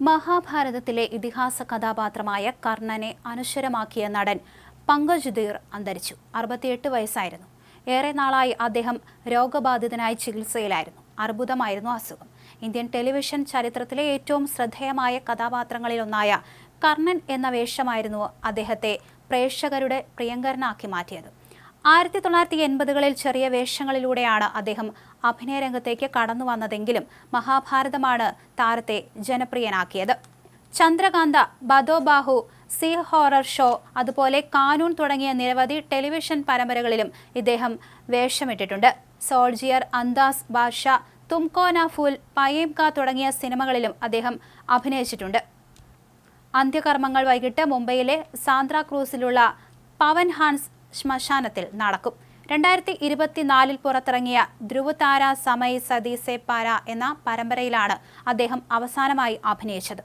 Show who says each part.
Speaker 1: മഹാഭാരതത്തിലെ ഇതിഹാസ കഥാപാത്രമായ കർണനെ അനശ്വരമാക്കിയ നടൻ പങ്കജ് ധീർ അന്തരിച്ചു. അറുപത്തിയെട്ട് വയസ്സായിരുന്നു. ഏറെ നാളായി അദ്ദേഹം രോഗബാധിതനായി ചികിത്സയിലായിരുന്നു. അർബുദമായിരുന്നു അസുഖം. ഇന്ത്യൻ ടെലിവിഷൻ ചരിത്രത്തിലെ ഏറ്റവും ശ്രദ്ധേയമായ കഥാപാത്രങ്ങളിലൊന്നായ കർണൻ എന്ന വേഷമായിരുന്നു അദ്ദേഹത്തെ പ്രേക്ഷകരുടെ പ്രിയങ്കരനാക്കി മാറ്റിയത്. ആയിരത്തി തൊള്ളായിരത്തി എൺപതുകളിൽ ചെറിയ വേഷങ്ങളിലൂടെയാണ് അദ്ദേഹം അഭിനയ രംഗത്തേക്ക് കടന്നു വന്നതെങ്കിലും മഹാഭാരതമാണ് താരത്തെ ജനപ്രിയനാക്കിയത്. ചന്ദ്രകാന്ത ബദോബാഹു സി ഹോറർ ഷോ അതുപോലെ കാനൂൺ തുടങ്ങിയ നിരവധി ടെലിവിഷൻ പരമ്പരകളിലും ഇദ്ദേഹം വേഷമിട്ടിട്ടുണ്ട്. സോൾജിയർ അന്താസ് ബാഷ തുംകോന ഫുൽ പയേംക തുടങ്ങിയ സിനിമകളിലും അദ്ദേഹം അഭിനയിച്ചിട്ടുണ്ട്. അന്ത്യകർമ്മങ്ങൾ വൈകിട്ട് മുംബൈയിലെ സാന്ദ്ര ക്രൂസിലുള്ള പവൻ ഹാൻസ് ശ്മശാനത്തിൽ നടക്കും. രണ്ടായിരത്തി ഇരുപത്തിനാലിൽ പുറത്തിറങ്ങിയ ധ്രുവതാര സമയ് സതി പാര എന്ന പരമ്പരയിലാണ് അദ്ദേഹം അവസാനമായി അഭിനയിച്ചത്.